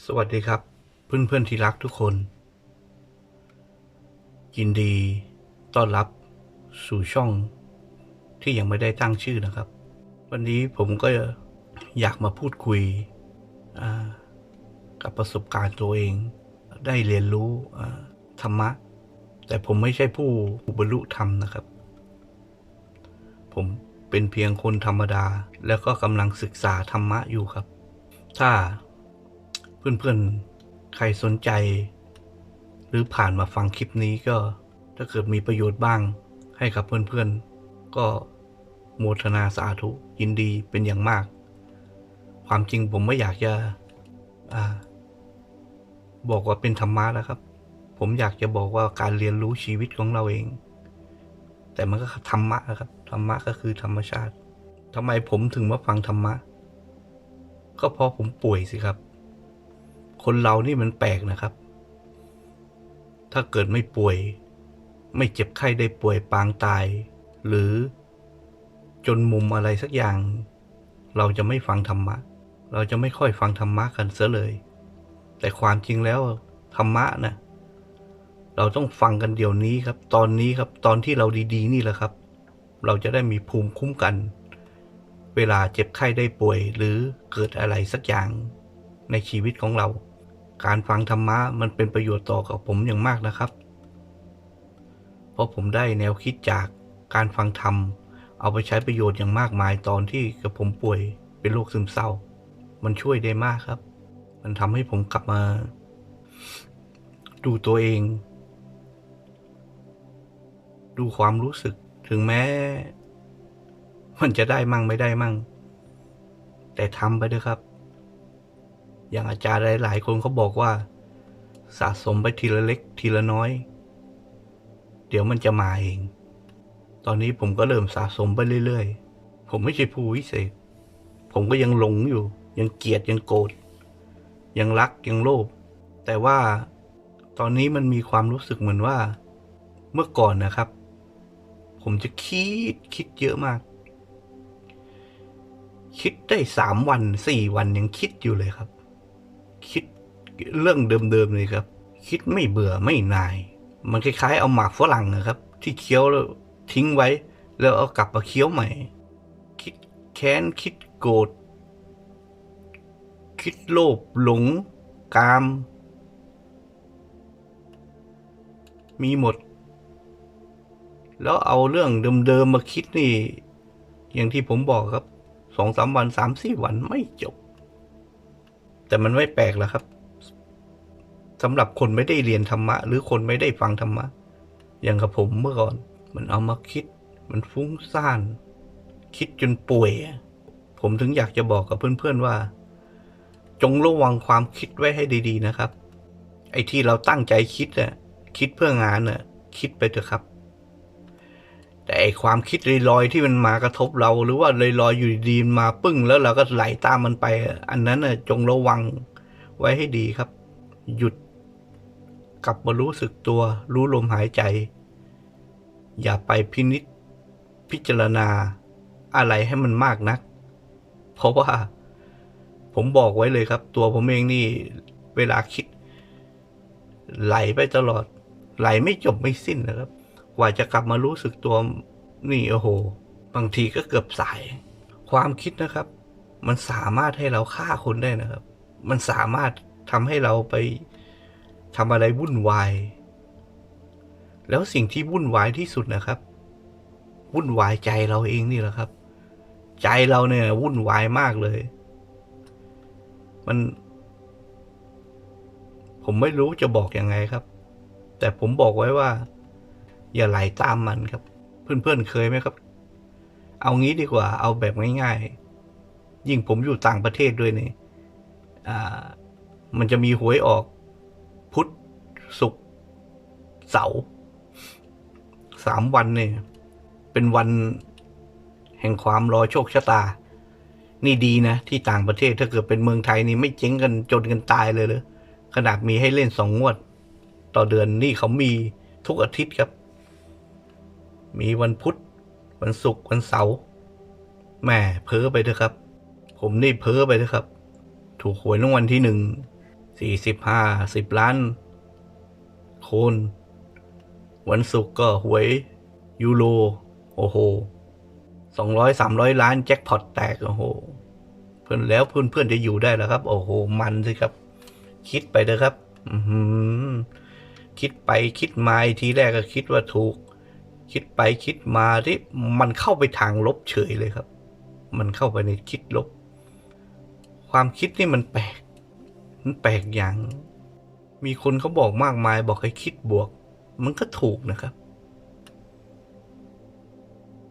สวัสดีครับ เพื่อนเพื่อนๆที่รักทุกคน ยินดีต้อนรับสู่ช่องที่ยังไม่ได้ตั้งชื่อนะครับ วันนี้ผมก็อยากมาพูดคุยกับประสบการณ์ตัวเอง ได้เรียนรู้ธรรมะ แต่ผมไม่ใช่ผู้บรรลุธรรมนะครับ ผมเป็นเพียงคนธรรมดา แล้วก็กำลังศึกษาธรรมะอยู่ครับ ถ้า เพื่อนๆ ใครสนใจ หรือผ่านมาฟังคลิปนี้ก็ถ้าเกิดมีประโยชน์บ้างให้กับเพื่อนๆ ก็โมทนาสาธุยินดีเป็นอย่างมาก ความจริงผมไม่อยากจะอบอกว่าเป็นธรรมะนะครับ ผมอยากจะบอกว่าการเรียนรู้ชีวิตของเราเอง แต่มันก็ธรรมะนะครับธรรมะก็คือธรรมชาติทำไมผมถึงมาฟังธรรมะ ก็เพราะผมป่วยสิครับ คนเรานี่มันแปลกนะครับ ถ้าเกิดไม่ป่วย ไม่เจ็บไข้ได้ป่วยปางตาย หรือจนมุมอะไรสักอย่าง เราจะไม่ฟังธรรมะ เราจะไม่ค่อยฟังธรรมะกันเสียเลย แต่ความจริงแล้วธรรมะนะเราต้องฟังกันเดี๋ยวนี้ครับ ตอนนี้ครับ ตอนที่เราดีๆ นี่แหละครับ เราจะได้มีภูมิคุ้มกัน เวลาเจ็บไข้ได้ป่วยหรือเกิดอะไรสักอย่างในชีวิตของเรา การฟังธรรมะมันเป็นประโยชน์ต่อกับผมอย่างมากนะครับ เพราะผมได้แนวคิดจากการฟังธรรม เอาไปใช้ประโยชน์อย่างมากมายตอนที่กับผมป่วยเป็นโรคซึมเศร้า มันช่วยได้มากครับ มันทำให้ผมกลับมา ดูตัวเอง ดูความรู้สึกถึงแม้ มันจะได้มั่งไม่ได้มั่ง แต่ทำไปเถอะครับ อย่างอาจารย์หลาย ๆ คนเขาบอกว่า สะสมไปทีละเล็กทีละน้อย เดี๋ยวมันจะมาเอง ตอนนี้ผมก็เริ่มสะสมไปเรื่อย ๆ ผมไม่ใช่ผู้วิเศษ ผมก็ยังหลงอยู่ ยังเกลียดยังโกรธยังรักยังโลภแต่ว่าตอนนี้มันมีความรู้สึกเหมือนว่า เมื่อก่อนนะครับ ผมจะคิดคิดเยอะมาก คิดได้สามวันสี่วันยังคิดอยู่เลยครับ คิดเรื่องเดิมๆเลยครับ คิดไม่เบื่อไม่นาย มันคล้ายๆ เอาหมากฝรั่งนะครับ ที่เคี้ยวแล้วทิ้งไว้ แล้วเอากลับมาเคี้ยวใหม่ คิดแค้นคิดโกรธคิดโลภหลง กาม มีหมด แล้วเอาเรื่องเดิมๆมาคิดนี่ อย่างที่ผมบอกครับสองสามวันสามสี่วันไม่จบ แต่มันไม่แปลกแล้วครับสำหรับคนไม่ได้เรียนธรรมะ หรือคนไม่ได้ฟังธรรมะ อย่างกับผมเมื่อก่อน มันเอามาคิด มันฟุ้งซ่าน คิดจนป่วย ผมถึงอยากจะบอกกับเพื่อนๆว่า จงระวังความคิดไว้ให้ดี ๆ นะครับ ไอ้ที่เราตั้งใจคิดน่ะคิดเพื่องานน่ะคิดไปเถอะครับ แต่ความคิดลอยๆที่มันมากระทบเรา หรือว่าลอยๆอยู่ดีๆมันมาปึ้ง แล้วเราก็ไหลตามมันไป อันนั้นน่ะจงระวังไว้ให้ดีครับ หยุดกลับมารู้สึกตัว รู้ลมหายใจ อย่าไปพินิจพิจารณาอะไรให้มันมากนัก เพราะว่า ผมบอกไว้เลยครับ ตัวผมเองนี่ เวลาคิด ไหลไปตลอด ไหลไม่จบไม่สิ้นนะครับ กว่าจะกลับมารู้สึกตัวนี่โอ้โห บางทีก็เกือบสาย ความคิดนะครับ มันสามารถให้เราฆ่าคนได้นะครับ มันสามารถทำให้เราไปทำอะไรวุ่นวาย แล้วสิ่งที่วุ่นวายที่สุดนะครับ วุ่นวายใจเราเองนี่แหละครับ ใจเราเนี่ยวุ่นวายมากเลย มัน ผมไม่รู้จะบอกอยังไงครับ แต่ผมบอกไว้ว่า อย่าไหลตามมันครับ เพื่อนๆเคยไหมครับ เอางี้ดีกว่า เอาแบบง่ายๆ ยิ่งผมอยู่ต่างประเทศด้วยเนี่อ่ามันจะมีหวยออกพุธศุกร์เสาร์สามวันเนี่ย เป็นวันแห่งความรอโชคชะตา นี่ดีนะ ที่ต่างประเทศถ้าเกิดเป็นเมืองไทยนี่ไม่เจ๊งกันจนกันตายเลยเลยขนาดมีให้เล่นสองงวด ต่อเดือนนี่เขามีทุกอาทิตย์ครับ มีวันพุธ วันศุกร์วันเสาร์แหมเพ้อไปเถอะครับ ผมนี่เพ้อไปเถอะครับ ถูกหวยรางวัลที่หนึ่งสี่สิบห้าสิบล้านคน วันศุกร์ก็หวยยูโรโอ้โหสองร้อยสามร้อยล้านแจ็คพอตแตกโอ้โห เพื่อนแล้วเพื่อนเพื่อนจะอยู่ได้แล้วครับ โอ้โห มันสิครับ คิดไปเถอะครับ อืคิดไปคิดมาทีแรกก็คิดว่าถูก คิดไปคิดมาที่มันเข้าไปทางลบเฉยเลยครับ มันเข้าไปในคิดลบ ความคิดนี่มันแปลก มันแปลกอย่าง มีคนเขาบอกมากมายบอกให้คิดบวก มันก็ถูกนะครับ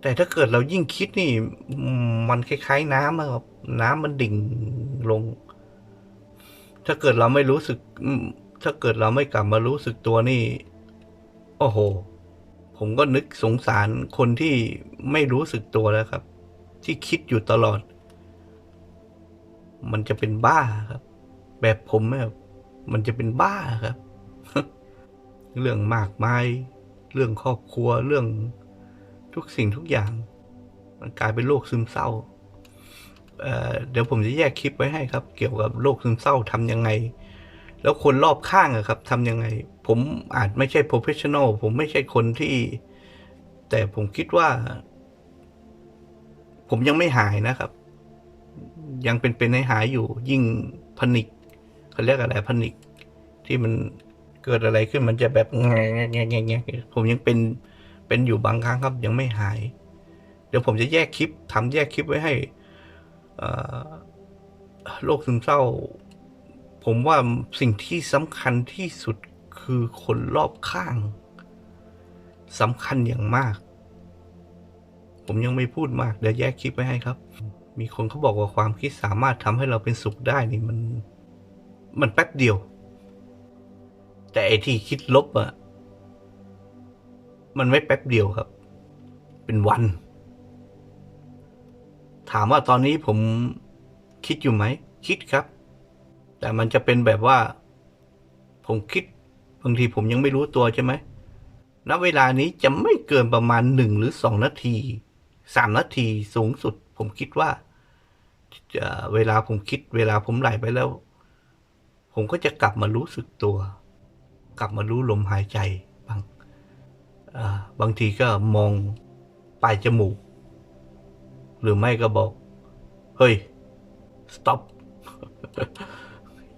แต่ถ้าเกิดเรายิ่งคิดนี่ มันคล้ายๆน้ำอะครับ น้ำมันดิ่งลง ถ้าเกิดเราไม่รู้สึก ถ้าเกิดเราไม่กลับมารู้สึกตัวนี่ โอ้โห ผมก็นึกสงสารคนที่ไม่รู้สึกตัวแล้วครับ ที่คิดอยู่ตลอด มันจะเป็นบ้าครับ แบบผมเนี่ยมันจะเป็นบ้าครับ เรื่องมากมาย เรื่องครอบครัวเรื่องทุกสิ่งทุกอย่าง มันกลายเป็นโรคซึมเศร้าเเดี๋ยวผมจะแยกคลิปไว้ให้ครับ เกี่ยวกับโรคซึมเศร้าทำยังไง แล้วคนรอบข้างอะครับทำยังไง ผมอาจไม่ใช่ professional ผมไม่ใช่คนที่ แต่ผมคิดว่า ผมยังไม่หายนะครับ ยังเป็นเป็นให้หายอยู่ ยิ่งพนิกเขาเรียกอะไรพนิกที่มันเกิดอะไรขึ้นมันจะแบบแงแงแงแงแงผมยังเป็นเป็นอยู่บางครั้งครับ ยังไม่หาย เดี๋ยวผมจะแยกคลิปทำแยกคลิปไว้ให้โรคซึมเศร้า ผมว่าสิ่งที่สำคัญที่สุดคือคนรอบข้างสำคัญอย่างมาก ผมยังไม่พูดมาก เดี๋ยวแยกคลิปไว้ให้ครับ มีคนเขาบอกว่าความคิดสามารถทำให้เราเป็นสุขได้นี่มัน มันแป๊บเดียว แต่ไอที่คิดลบอะมันไม่แป๊บเดียวครับ เป็นวัน ถามว่าตอนนี้ผมคิดอยู่ไหม คิดครับ แต่มันจะเป็นแบบว่า ผมคิดบางทีผมยังไม่รู้ตัวใช่ไหมณเวลานี้จะไม่เกินประมาณหนึ่งหรือสองนาทีสามนาทีสูงสุด ผมคิดว่าจะเวลาผมคิด เวลาผมไหลไปแล้ว ผมก็จะกลับมารู้สึกตัว กลับมารู้ลมหายใจบางบางทีก็มองปลายจมูก หรือไม่ก็บอก เฮ้ย stop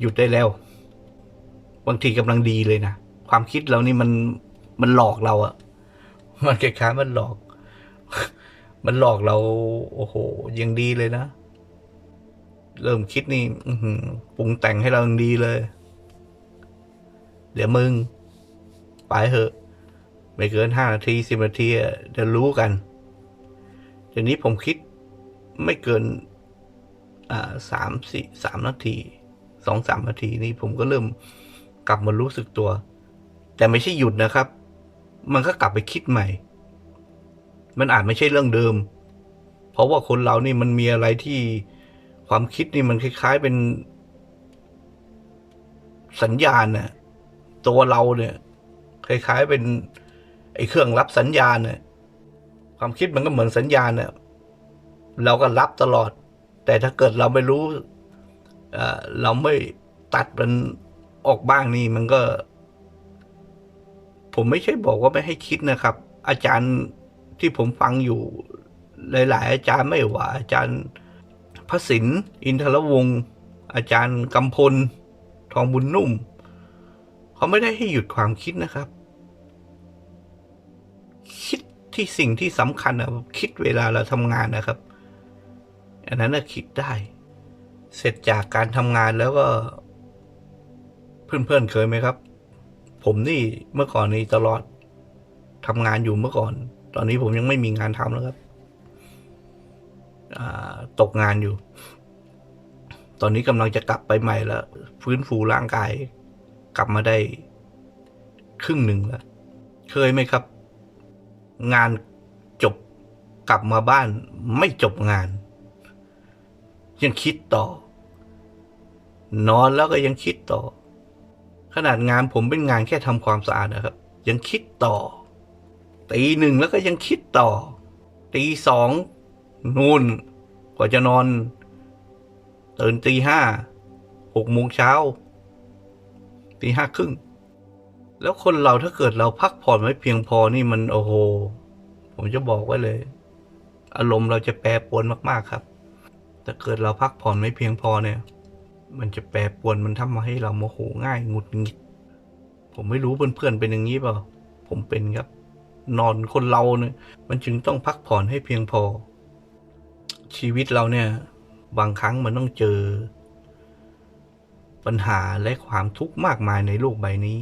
หยุดได้แล้ว บางทีกำลังดีเลยนะ ความคิดเรานี่มันมันหลอกเราอะมันคล้ายๆมันหลอก มันหลอกเรา โอ้โหยังดีเลยนะ เริ่มคิดนี่ปรุงแต่งให้เรายังดีเลย เดี๋ยวมึง ไปเถอะ ไม่เกินห้านาทีสิบนาทีอะเดี๋ยวรู้กันทีนี้ผมคิดไม่เกินอ่าสามสี่สามนาที สองสามนาทีนี่ผมก็เริ่มกลับมารู้สึกตัว แต่ไม่ใช่หยุดนะครับ มันก็กลับไปคิดใหม่ มันอาจไม่ใช่เรื่องเดิม เพราะว่าคนเรานี่มันมีอะไรที่ความคิดนี่มันคล้าย ๆเป็นสัญญาณน่ะตัวเราเนี่ย คล้าย ๆเป็น ไอ้เครื่องรับสัญญาณเนี่ยความคิดมันก็เหมือนสัญญาณเนี่ยเราก็รับตลอด แต่ถ้าเกิดเราไม่รู้ เราไม่ตัดมันออกบ้างนี่มันก็ ผมไม่ใช่บอกว่าไม่ให้คิดนะครับ อาจารย์ที่ผมฟังอยู่ หลาย ๆ อาจารย์ไม่ว่า อาจารย์พระศิลอินทรวงศ์อาจารย์กำพล ทองบุญนุ่ม เขาไม่ได้ให้หยุดความคิดนะครับ คิดที่สิ่งที่สำคัญนะคิดเวลาเราทำงานนะครับ อันนั้นนะคิดได้ เสร็จจากการทำงานแล้วก็ เพื่อนๆเคยไหมครับ ผมนี่เมื่อก่อนนี้ตลอดทำงานอยู่เมื่อก่อน ตอนนี้ผมยังไม่มีงานทำแล้วครับตกงานอยู่ ตอนนี้กำลังจะกลับไปใหม่แล้ว ฟื้นฟูร่างกาย กลับมาได้ ครึ่งหนึ่งแล้ว เคยไหมครับ งานจบกลับมาบ้านไม่จบงาน ยังคิดต่อ นอนแล้วก็ยังคิดต่อ ขนาดงานผมเป็นงานแค่ทำความสะอาดนะครับ ยังคิดต่อตีหนึ่งแล้วก็ยังคิดต่อตีสองนู่น กว่าจะนอนตื่นตีห้าหกโมงเช้าตีห้าครึ่ง แล้วคนเราถ้าเกิดเราพักผ่อนไม่เพียงพอนี่มันโอ้โห ผมจะบอกไว้เลย อารมณ์เราจะแปรปรวนมากๆครับ แต่เกิดเราพักผ่อนไม่เพียงพอเนี่ย มันจะแปรปวนมันทำให้เราโมโหง่ายหงุดหงิด ผมไม่รู้เพื่อนๆเป็นอย่างนี้เปล่า ผมเป็นครับ นอนคนเราเนี่ย มันจึงต้องพักผ่อนให้เพียงพอ ชีวิตเราเนี่ย บางครั้งมันต้องเจอ ปัญหาและความทุกข์มากมายในโลกใบนี้